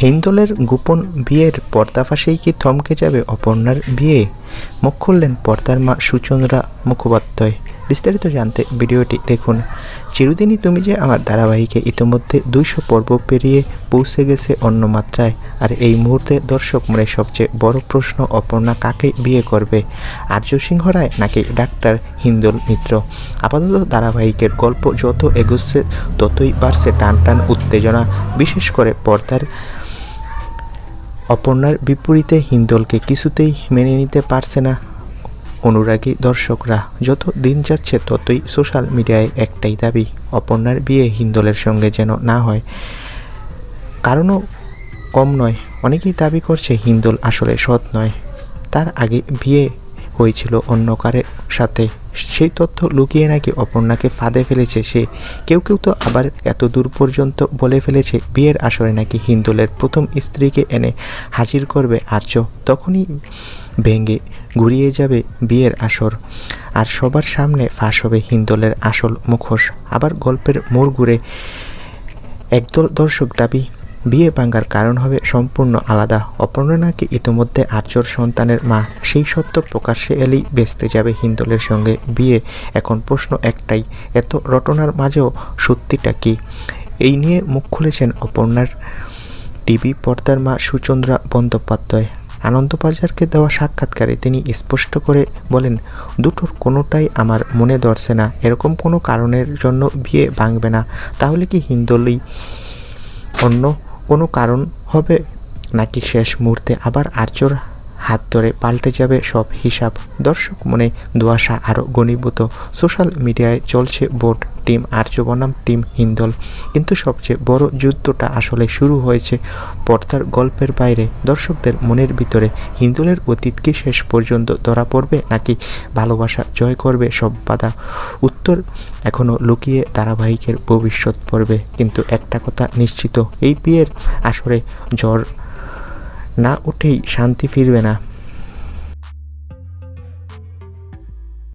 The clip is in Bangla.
হিন্দোলের গোপন বিয়ের পর্দাফাঁসেই কি থমকে যাবে অপর্ণার বিয়ে? মুখ খুললেন পর্দার মা সুচন্দ্রা মুখোপাধ্যায়। বিস্তারিত জানতে ভিডিওটি দেখুন। চিরদিনই তুমি যে আমার ধারাবাহিকে ইতিমধ্যে দুইশো পর্ব পেরিয়ে পৌঁছে গেছে অন্য মাত্রায়, আর এই মুহূর্তে দর্শক মনে সবচেয়ে বড় প্রশ্ন, অপর্ণা কাকে বিয়ে করবে? আর্য সিংহ রায় নাকি ডাক্তার হিন্দোল মিত্র? আপাতত ধারাবাহিকের গল্প যত এগোচ্ছে ততই বাড়ছে টান টান উত্তেজনা, বিশেষ করে পর্দার অপর্ণার বিপরীতে হিন্দলকে কিছুতেই মেনে নিতে পারছে না অনুরাগী দর্শকরা। যত দিন যাচ্ছে, ততই সোশ্যাল মিডিয়ায় একটাই দাবি, অপর্ণার বিয়ে হিন্দলের সঙ্গে যেন না হয়। কারণও কম নয়, অনেকেই দাবি করছে হিন্দল আসলে সৎ নয়। তার আগে বিয়ে হয়েছিল অন্য কারের সাথে। সেই তথ্য লুকিয়ে নাকি অপর্ণাকে ফাঁদে ফেলেছে সে। কেউ কেউ তো আবার এত দূর পর্যন্ত বলে ফেলেছে, বিয়ের আসরে নাকি হিন্দোলের প্রথম স্ত্রীকে এনে হাজির করবে আর্য। তখনই ভেঙে ঘুরিয়ে যাবে বিয়ের আসর। আর সবার সামনে ফাঁস হবে হিন্দোলের আসল মুখোশ। আবার গল্পের মোড় ঘুরে একদল দর্শক দাবি বিয়ে ভাঙ্গার কারণ হবে সম্পূর্ণ আলাদা। অপর্ণা নাকি ইতিমধ্যে আর্যর সন্তানের মা। সেই সত্য প্রকাশ্যে এলেই বেচতে যাবে হিন্দোলের সঙ্গে বিয়ে। এখন প্রশ্ন একটাই, এত রটনার মাঝেও সত্যিটা কি? এই নিয়ে মুখ খুলেছেন অপর্ণার টিভি পর্দার মা সুচন্দ্রা বন্দ্যোপাধ্যায়। আনন্দবাজারকে দেওয়া সাক্ষাৎকারে তিনি স্পষ্ট করে বলেন, দুটোর কোনোটাই আমার মনে ধরছে না। এরকম কোনো কারণের জন্য বিয়ে ভাঙবে না। তাহলে কি হিন্দোলই অন্য কোনো কারণ হবে? নাকি শেষ মুহূর্তে আবার আর্যর হাত ধরে পাল্টে যাবে সব হিসাব। দর্শক মনে দুয়াশা আরও ঘনীভূত। সোশ্যাল মিডিয়ায় চলছে ভোট টিম আর্য বনাম, টিম হিন্দল। কিন্তু সবচেয়ে বড় যুদ্ধটা আসলে শুরু হয়েছে পর্দার গল্পের বাইরে। দর্শকদের মনের ভিতরে হিন্দুলের অতীত কি শেষ পর্যন্ত ধরা পড়বে নাকি ভালোবাসা জয় করবে সব বাধা? উত্তর এখনও লুকিয়ে ধারাবাহিকের ভবিষ্যৎ পড়বে। কিন্তু একটা কথা নিশ্চিত, এই বিয়ের আসরে জ্বর না উঠেই শান্তি ফিরবে না।